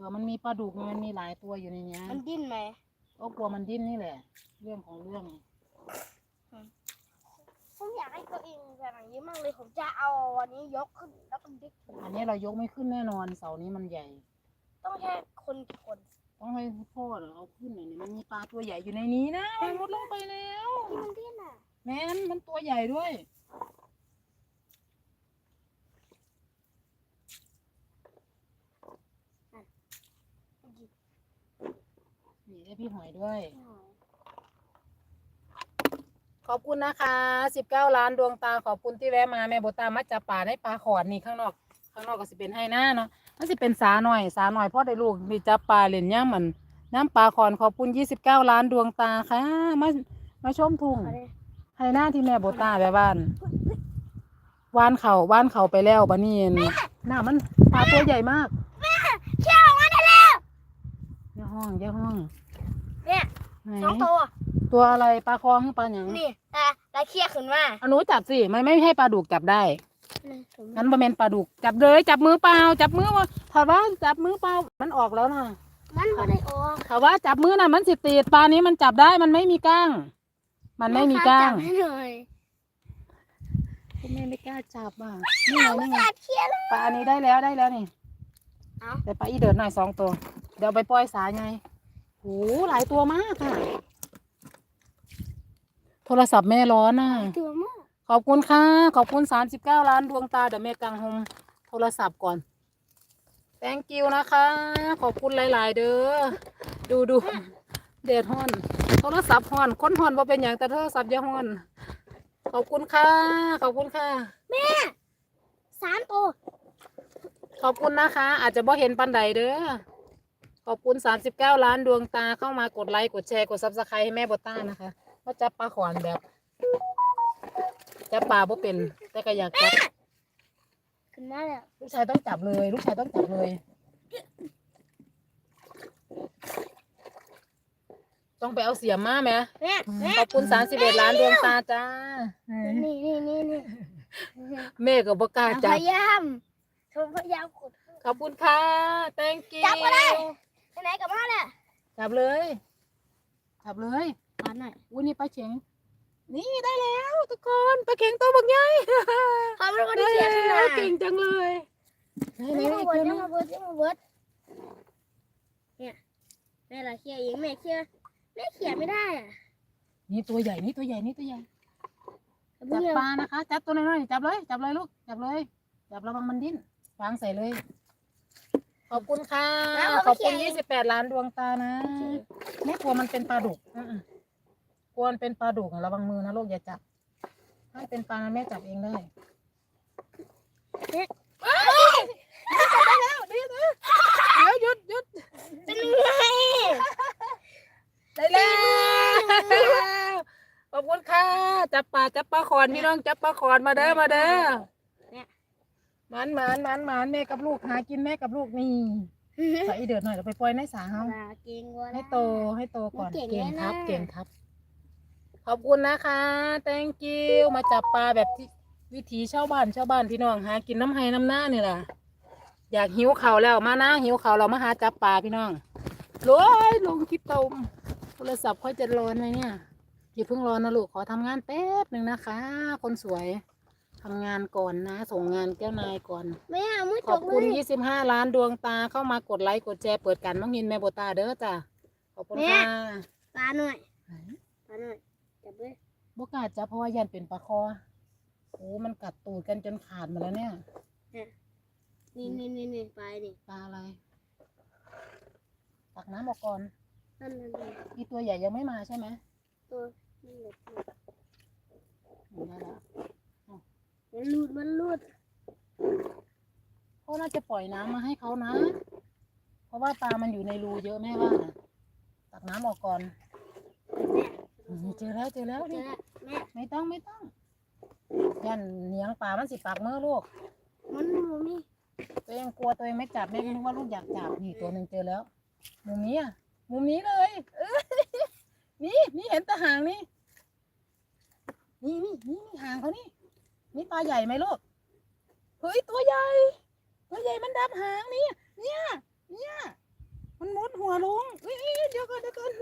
ผื่อมันมีปลาดุกมันมีหลายตัวอยู่ในเนี้ยมันดิ้นไหมก็กลัวมันดิ้นนี่แหละ เรื่องของเรื่อง ผมอยากให้ตัวเองแบบอย่างนี้มากเลยผมจะเอาอันนี้ยกขึ้นแล้วก็ดึกอันนี้เรายกไม่ขึ้นแน่นอนเสานี้มันใหญ่ ต้องแค่คนกี่คน ต้องให้พ่อเอาขึ้นหน่อยนี่มันมีปลาตัวใหญ่อยู่ในนี้นะมันมุดลงไปแล้ว ที่มันดิ้นอะแม่นมันตัวใหญ่ด้วย นี่ได้พี่หอยด้วย ขอบคุณนะคะ19ล้านดวงตาขอบคุณที่แวะมาแม่โบตามาจับป่าได้ปลาขอนนี่ข้างนอก ข้างนอกก็สิเป็นให้หน้าเนาะมันสิเป็นสาหน่อยสาหน่อยพ่อได้ลูกมีจับปลาเล่นย่ำมันน้ำปลาขอนขอบคุณ29ล้านดวงตาค่ะมามาชมทุ่งเอาดิให้หน้าที่แม่โบตาแบบบ้านว่านเขาว่านเขาไปแล้วบะนี่หน้ามันปลาตัวใหญ่มากเชี่ยวออกมาได้แล้วอย่าห้องอย่าห้องเนี่ย ไหนสองตัวตัวอะไรปลาคอหรือปลาหยังนี่แต่แล้วเครียดขึ้นมาเอาหนูจับสิมันไม่ให้ปลาดุกจับได้งั้นบะเมนปลาดุกจับเลยจับมือเปล่า จับมือว่าถ้าว่าจับมือเปล่ามันออกแล้วนะมันไม่ได้ออกถ้าว่าจับมือน่ะมันสิติดปลานี้มันจับได้มันไม่มีก้าง มันไม่มีก้างจับให้หน่อยคุณแม่ไม่กล้าจับอะนี่ไงเอานี่ไงจับเครียดเลยปลาอันนี้ได้แล้วได้แล้วนี่เอาแต่ปลาอีเดินหน่อยสองตัว เดี๋ยวไปปล่อยสายไง โหหลายตัวมากค่ะ โทรศัพท์แม่ร้อนน่ะ ตัวมากขอบคุณค่ะ ขอบคุณสามสิบเก้าล้านดวงตาเดี๋ยวแม่กังหมโทรศัพท์ก่อน thank you นะคะ ขอบคุณหลาย ๆ เด้อ ดูดูเดดฮ้อน โทรศัพท์ฮ้อนคนฮ้อนว่าเป็นอย่างแต่โทรศัพท์อย่าฮ้อน ขอบคุณค่ะ ขอบคุณค่ะสามตัว ขอบคุณนะคะ อาจจะบ่เห็นปันใดเด้อ ขอบคุณสามสิบเก้าล้านดวงตาเข้ามากดไลค์กดแชร์กดซับสไครต์ให้แม่โบต้านะคะว่าจับปลาขอนแบบจับปลาบ่เป็น แต่ก็อยากจับขึ้นมาแล้วลูกชายต้องจับเลย ลูกชายต้องจับเลย ต้องไปเอาเสียมมาไหมแม่แม่ขอบคุณสามสิบเอ็ดล้านดวงตาจ้า นี่นี่นี่นี่แม่ก็บอกล้าพจับยายามผมพยายามกด ขอบคุณค่ะ thank you จับก็ได้ ไปไหนกับมาเนี่ยจับเลยจับเลยขอหน่อยอุ้ยนี่ปลาเข็ง นี่ได้แล้วทุกคนปลาเข็งตัวบักใหญ่ขอเป็นคนได้ที่เสียสแล้ละวเก่งจังเลยไหนไหนนี่ไหนมาอีกเบิตัวดหนึนี่งมาเบิดนี่มาเบิดเนี่ยแม่ละเคลียร์เองแม่เคลียร์แม่เคลียร์ไม่ได้อะนี่ตัวใหญ่นี่ตัวใหญ่นี่ตัวใหญ่จับเบื่อปลานะคะจับตัวน้อยๆจับเลยจับเลยลูกจับเลยจับระวังมันดิ้นวางใส่เลย ขอบคุณค่ะ ขอบคุณยี่สิบแปดล้านดวงตานะแม่กลัวมันเป็นปลาดุกอืมๆกลัวมันเป็นปลาดุกอะระวังมือนะลูกอย่าจับ ถ้าเป็นปลานะแม่จับเองได้เอ้ยจับได้แล้วเดี๋ยวเดี๋ยวหยุดหยุดเป็นยังไงได้แล้วขอบคุณค่ะ จับปลาจับปลาขอนพี่น้องจับปลาขอนมาเด้อมาเด้อหมันหมันหมันหมันแม่กับลูกหากินแม่กับลูกนี่ ใส่อีเดือดหน่อยเราไปปล่อยในสาเฮาปลาเก่งกว่าให้โตให้โตก่อนเก่งเก่งแล้วครับนะเก่งครับ ขอบคุณนะคะ thank you มาจับปลาแบบที่วิถีชาวบ้านชาวบ้านพี่น้องหากินน้ำไห้น้ำหน้านี่แหละอยากหิวเขาวแล้วมานะหิวเขาวเรามาหาจับปลาพี่น้องรวยลงคลิปตมโทรศัพท์ค่อยจะร้อนไหมเนี่ยอย่าเพิ่งร้อนนะลูกขอทำงานแป๊บหนึ่งนะคะ คนสวย ทำงานก่อนนะ ส่งงานเจ้านายก่อน แม่เอามือขจอบกเลคุณ ย 25 ล้านดวงตาเข้ามากดไลค์กดแชร์เปิดกันน้องยินแม่โบตาเด้อจ้ะขอบคุณค่ะปลาหน่อยปลาหน่อยจับเลยบกล้าจับเพราะว่ายันเป็นปลาคอโอ้มันกัดตูดกันจนขาดหมดแล้วเนี่ยนี่นี่นี่นี่ปลานี่ปลาอะไรตักน้ำออกก่อนนั่นนั่นนั่นอีตัวใหญ่ยังไม่มาใช่ไหมตัวนี่เล็กอืมได้แล้ว มันรูดมันรูดเขาน่าจะปล่อยน้ำมาให้เขานะ เพราะว่าปลามันอยู่ในรูเยอะแม่ว่านะตักน้ำออกก่อนอืมเจอแล้วเจอแล้วเจนี่อแล้วแม่ไม่ต้องไม่ต้องยันเหนียงปลามันสิปากมือลูก มันมันมีตัวเองกลัวตัวเองไม่จับแม่ก็นึกว่าลูกอยากจับนี่ตัวหนึ่งเจอแล้ว มุมนี้อะ มุมนี้เลยเอ้ยนี่นี่เห็นแตะหางนี่นี่นี่นี่นี่หางเขานี่ นี่ปาใหญ่ไหมลูก เฮ้ยตัวใหญ่ ตัวใหญ่มันดำหางนี่ เนี่ย เนี่ย มันมุดหัวลงเฮ้ยเดี๋ยวก่อนเดี๋ยวก่อน